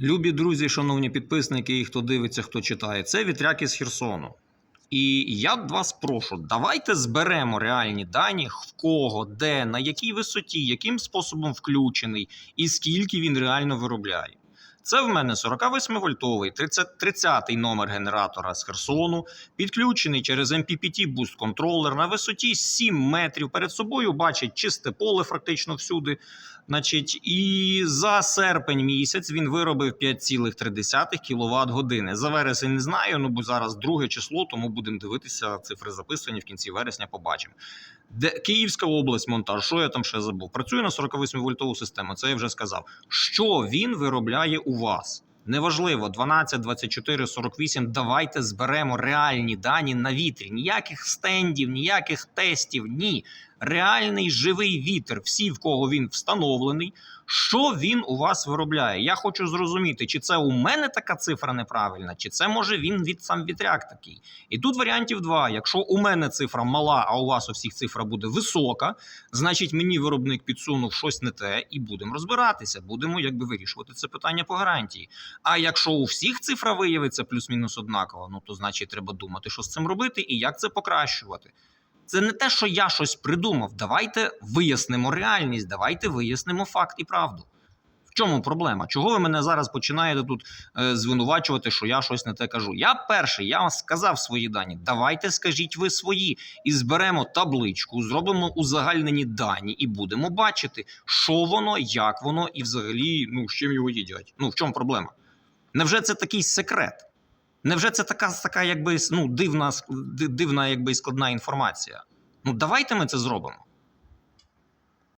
Любі друзі, шановні підписники і хто дивиться, хто читає, це вітряк із Херсону. І я вас прошу, давайте зберемо реальні дані, в кого, де, на якій висоті, яким способом включений і скільки він реально виробляє. Це в мене 48 вольтовий 30, 30 номер генератора з Херсону, підключений через MPPT Boost контролер на висоті 7 метрів. Перед собою бачить чисте поле фактично всюди. Значить, і за серпень місяць він виробив 5,3 кВт години. За вересень не знаю, ну бо зараз друге число, тому будемо дивитися цифри записані в кінці вересня. Побачимо. Де Київська область, монтаж, що я там ще забув? Працює на 48 вольтову систему. Це я вже сказав. Що він виробляє у вас? Неважливо, 12, 24, 48. Давайте зберемо реальні дані на вітрі. Ніяких стендів, ніяких тестів, ні. Реальний живий вітер. Всі, в кого він встановлений. Що він у вас виробляє? Я хочу зрозуміти, чи це у мене така цифра неправильна, чи це може він від сам вітряк такий. І тут варіантів два. Якщо у мене цифра мала, а у вас у всіх цифра буде висока, значить мені виробник підсунув щось не те, і будемо розбиратися. Будемо якби вирішувати це питання по гарантії. А якщо у всіх цифра виявиться плюс-мінус однакова, ну то значить треба думати, що з цим робити і як це покращувати. Це не те, що я щось придумав. Давайте вияснимо реальність, давайте вияснимо факт і правду. В чому проблема? Чого ви мене зараз починаєте тут е, звинувачувати, що я щось не те кажу? Я перший, я вам сказав свої дані. Давайте скажіть ви свої і зберемо табличку, зробимо узагальнені дані і будемо бачити, що воно, як воно, і взагалі, ну з чим його їдять. Ну в чому проблема? Невже це такий секрет? Невже це така, така якби ну, дивна, ди- дивна якби, складна інформація? Ну давайте ми це зробимо.